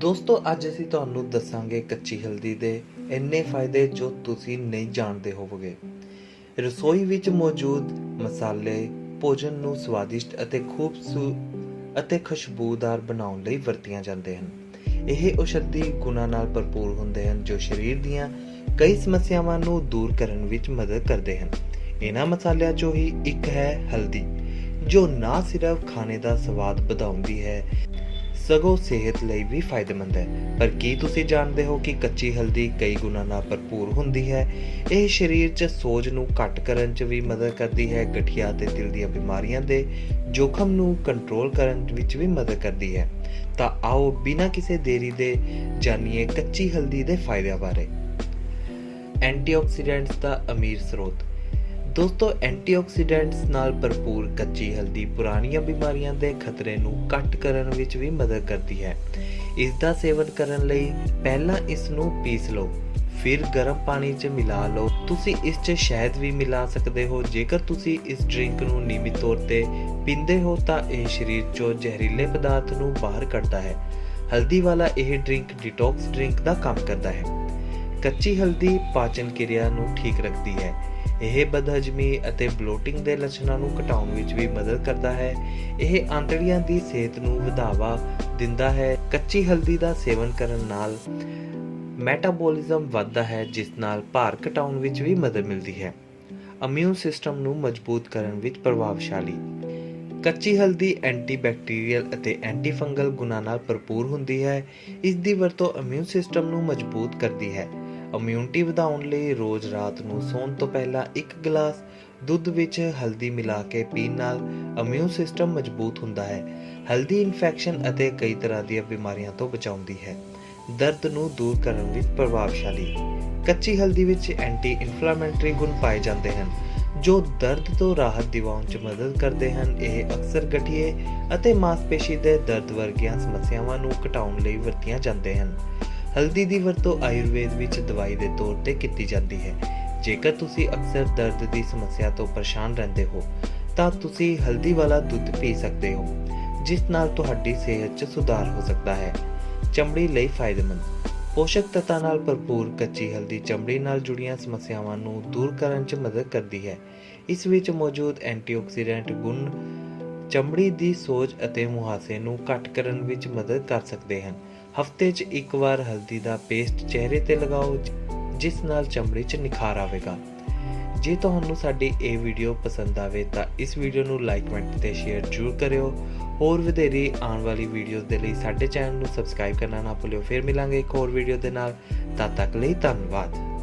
ਦੋਸਤੋ, ਅੱਜ ਅਸੀਂ ਤੁਹਾਨੂੰ ਦੱਸਾਂਗੇ ਕੱਚੀ ਹਲਦੀ ਦੇ ਇੰਨੇ ਫਾਇਦੇ ਜੋ ਤੁਸੀਂ ਨਹੀਂ ਜਾਣਦੇ ਹੋਵੋਗੇ। ਰਸੋਈ ਵਿੱਚ ਮੌਜੂਦ ਮਸਾਲੇ, ਭੋਜਨ ਨੂੰ ਸਵਾਦਿਸ਼ਟ ਅਤੇ ਖੂਬਸੂਰਤ ਅਤੇ ਖੁਸ਼ਬੂਦਾਰ ਬਣਾਉਣ ਲਈ ਵਰਤੀਆਂ ਜਾਂਦੇ ਹਨ। ਇਹ ਔਸ਼ਧੀ ਗੁਣਾਂ ਨਾਲ ਭਰਪੂਰ ਹੁੰਦੇ ਹਨ, ਜੋ ਸਰੀਰ ਦੀਆਂ ਕਈ ਸਮੱਸਿਆਵਾਂ ਨੂੰ ਦੂਰ ਕਰਨ ਵਿੱਚ ਮਦਦ ਕਰਦੇ ਹਨ। ਇਹਨਾਂ ਮਸਾਲਿਆਂ ਚੋਂ ਹੀ ਇੱਕ ਹੈ ਹਲਦੀ, ਜੋ ਨਾ ਸਿਰਫ ਖਾਣੇ ਦਾ ਸਵਾਦ ਵਧਾਉਂਦੀ ਹੈ ਸਗੋਂ ਸਿਹਤ ਲਈ ਵੀ ਫਾਇਦੇਮੰਦ ਹੈ। ਪਰ ਕੀ ਤੁਸੀਂ ਜਾਣਦੇ ਹੋ ਕਿ ਕੱਚੀ ਹਲਦੀ ਕਈ ਗੁਣਾਂ ਨਾਲ ਭਰਪੂਰ ਹੁੰਦੀ ਹੈ? ਇਹ ਸਰੀਰ 'ਚ ਸੋਜ ਨੂੰ ਘੱਟ ਕਰਨ 'ਚ ਵੀ ਮਦਦ ਕਰਦੀ ਹੈ, ਗਠੀਆ ਅਤੇ ਦਿਲ ਦੀਆਂ ਬਿਮਾਰੀਆਂ ਦੇ ਜੋਖਮ ਨੂੰ ਕੰਟਰੋਲ ਕਰਨ ਵਿੱਚ ਵੀ ਮਦਦ ਕਰਦੀ ਹੈ। ਤਾਂ ਆਓ ਬਿਨਾਂ ਕਿਸੇ ਦੇਰੀ ਦੇ ਜਾਣੀਏ ਕੱਚੀ ਹਲਦੀ ਦੇ ਫਾਇਦਿਆਂ ਬਾਰੇ। ਐਂਟੀਆਕਸੀਡੈਂਟਸ ਦਾ ਅਮੀਰ ਸਰੋਤ। ਦੋਸਤੋ, ਐਂਟੀਆਕਸੀਡੈਂਟਸ ਨਾਲ ਭਰਪੂਰ ਕੱਚੀ ਹਲਦੀ ਪੁਰਾਣੀਆਂ ਬਿਮਾਰੀਆਂ ਦੇ ਖਤਰੇ ਨੂੰ ਘੱਟ ਕਰਨ ਵਿੱਚ ਵੀ ਮਦਦ ਕਰਦੀ ਹੈ। ਇਸ ਦਾ ਸੇਵਨ ਕਰਨ ਲਈ ਪਹਿਲਾਂ ਇਸ ਨੂੰ ਪੀਸ ਲਓ, ਫਿਰ ਗਰਮ ਪਾਣੀ 'ਚ ਮਿਲਾ ਲਓ। ਤੁਸੀਂ ਇਸ 'ਚ ਸ਼ਹਿਦ ਵੀ ਮਿਲਾ ਸਕਦੇ ਹੋ। ਜੇਕਰ ਤੁਸੀਂ ਇਸ ਡਰਿੰਕ ਨੂੰ ਨਿਯਮਿਤ ਤੌਰ ਤੇ ਪੀਂਦੇ ਹੋ, ਤਾਂ ਇਹ ਸਰੀਰ 'ਚੋਂ ਜ਼ਹਿਰੀਲੇ ਪਦਾਰਥ ਨੂੰ ਬਾਹਰ ਕੱਢਦਾ ਹੈ। ਹਲਦੀ ਵਾਲਾ ਇਹ ਡਰਿੰਕ ਡਿਟੌਕਸ ਡਰਿੰਕ ਦਾ ਕੰਮ ਕਰਦਾ ਹੈ। ਕੱਚੀ ਹਲਦੀ ਪਾਚਨ ਕਿਰਿਆ ਨੂੰ ਠੀਕ ਰੱਖਦੀ ਹੈ। ਇਹ ਬਦਹਜਮੀ ਅਤੇ ਬਲੋਟਿੰਗ ਦੇ ਲੱਛਣਾਂ ਨੂੰ ਘਟਾਉਣ ਵਿੱਚ ਵੀ ਮਦਦ ਕਰਦਾ ਹੈ। ਇਹ ਆਂਤੜੀਆਂ ਦੀ ਸਿਹਤ ਨੂੰ ਵਧਾਵਾ ਦਿੰਦਾ ਹੈ। ਕੱਚੀ ਹਲਦੀ ਦਾ ਸੇਵਨ ਕਰਨ ਨਾਲ ਮੈਟਾਬੋਲਿਜ਼ਮ ਵੱਧਦਾ ਹੈ, ਜਿਸ ਨਾਲ ਭਾਰ ਘਟਾਉਣ ਵਿੱਚ ਵੀ ਮਦਦ ਮਿਲਦੀ ਹੈ। ਇਮਿਊਨ ਸਿਸਟਮ ਨੂੰ ਮਜ਼ਬੂਤ ਕਰਨ ਵਿੱਚ ਪ੍ਰਭਾਵਸ਼ਾਲੀ। ਕੱਚੀ ਹਲਦੀ ਐਂਟੀਬੈਕਟੀਰੀਅਲ ਅਤੇ ਐਂਟੀਫੰਗਲ ਗੁਣਾਂ ਨਾਲ ਭਰਪੂਰ ਹੁੰਦੀ ਹੈ। ਇਸ ਦੀ ਵਰਤੋਂ ਇਮਿਊਨ ਸਿਸਟਮ ਨੂੰ ਮਜ਼ਬੂਤ ਕਰਦੀ ਹੈ। ਇਮਿਊਨਿਟੀ ਵਧਾਉਣ ਲਈ ਰੋਜ਼ ਰਾਤ ਨੂੰ ਸੌਣ ਤੋਂ ਪਹਿਲਾਂ ਇੱਕ ਗਲਾਸ ਦੁੱਧ ਵਿੱਚ ਹਲਦੀ ਮਿਲਾ ਕੇ ਪੀਣ ਨਾਲ ਇਮਿਊਨ ਸਿਸਟਮ ਮਜ਼ਬੂਤ ਹੁੰਦਾ ਹੈ। ਹਲਦੀ ਇਨਫੈਕਸ਼ਨ ਅਤੇ ਕਈ ਤਰ੍ਹਾਂ ਦੀਆਂ ਬਿਮਾਰੀਆਂ ਤੋਂ ਬਚਾਉਂਦੀ ਹੈ। ਦਰਦ ਨੂੰ ਦੂਰ ਕਰਨ ਵਿੱਚ ਪ੍ਰਭਾਵਸ਼ਾਲੀ। ਕੱਚੀ ਹਲਦੀ ਵਿੱਚ ਐਂਟੀ ਇਨਫਲੇਮੇਟਰੀ ਗੁਣ ਪਾਏ ਜਾਂਦੇ ਹਨ, ਜੋ ਦਰਦ ਤੋਂ ਰਾਹਤ ਦਿਵਾਉਣ 'ਚ ਮਦਦ ਕਰਦੇ ਹਨ। ਇਹ ਅਕਸਰ ਗਠੀਏ ਅਤੇ ਮਾਸਪੇਸ਼ੀ ਦੇ ਦਰਦ ਵਰਗੀਆਂ ਸਮੱਸਿਆਵਾਂ ਨੂੰ ਘਟਾਉਣ ਲਈ ਵਰਤੀਆਂ ਜਾਂਦੇ ਹਨ। ਹਲਦੀ ਦੀ ਵਰਤੋਂ ਆਯੁਰਵੇਦ ਵਿੱਚ ਦਵਾਈ ਦੇ ਤੌਰ ਤੇ ਕੀਤੀ ਜਾਂਦੀ ਹੈ। ਜੇਕਰ ਤੁਸੀਂ ਅਕਸਰ ਦਰਦ ਦੀ ਸਮੱਸਿਆ ਤੋਂ ਪਰੇਸ਼ਾਨ ਰਹਿੰਦੇ ਹੋ, ਤਾਂ ਤੁਸੀਂ ਹਲਦੀ ਵਾਲਾ ਦੁੱਧ ਪੀ ਸਕਦੇ ਹੋ, ਜਿਸ ਨਾਲ ਤੁਹਾਡੀ ਸਿਹਤ 'ਚ ਸੁਧਾਰ ਹੋ ਸਕਦਾ ਹੈ। ਚਮੜੀ ਲਈ ਫਾਇਦੇਮੰਦ। ਪੋਸ਼ਕ ਤੱਤਾਂ ਨਾਲ ਭਰਪੂਰ ਕੱਚੀ ਹਲਦੀ ਚਮੜੀ ਨਾਲ ਜੁੜੀਆਂ ਸਮੱਸਿਆਵਾਂ ਨੂੰ ਦੂਰ ਕਰਨ 'ਚ ਮਦਦ ਕਰਦੀ ਹੈ। ਇਸ ਵਿੱਚ ਮੌਜੂਦ ਐਂਟੀਆਕਸੀਡੈਂਟ ਗੁਣ ਚਮੜੀ ਦੀ ਸੋਜ ਅਤੇ ਮੁਹਾਸੇ ਨੂੰ ਘੱਟ ਕਰਨ ਵਿੱਚ ਮਦਦ ਕਰ ਸਕਦੇ ਹਨ। ਹਫ਼ਤੇ 'ਚ ਇੱਕ ਵਾਰ ਹਲਦੀ ਦਾ ਪੇਸਟ ਚਿਹਰੇ ਤੇ ਲਗਾਓ ਜਿਸ ਨਾਲ ਚਮੜੀ 'ਚ ਨਿਖਾਰ ਆਵੇਗਾ। ਜੇ ਤੁਹਾਨੂੰ ਸਾਡੀ ਇਹ ਵੀਡੀਓ ਪਸੰਦ ਆਵੇ ਤਾਂ ਇਸ ਵੀਡੀਓ ਨੂੰ ਲਾਈਕ ਕਮੈਂਟ ਤੇ ਸ਼ੇਅਰ ਜ਼ਰੂਰ ਕਰਿਓ। ਹੋਰ ਵਧੇਰੇ ਆਉਣ ਵਾਲੀ ਵੀਡੀਓਜ਼ ਦੇ ਲਈ ਸਾਡੇ ਚੈਨਲ ਨੂੰ ਸਬਸਕ੍ਰਾਈਬ ਕਰਨਾ ਨਾ ਭੁੱਲਿਓ। ਫਿਰ ਮਿਲਾਂਗੇ ਇੱਕ ਹੋਰ ਵੀਡੀਓ ਦੇ ਨਾਲ। ਤਦ ਤੱਕ ਲਈ ਧੰਨਵਾਦ।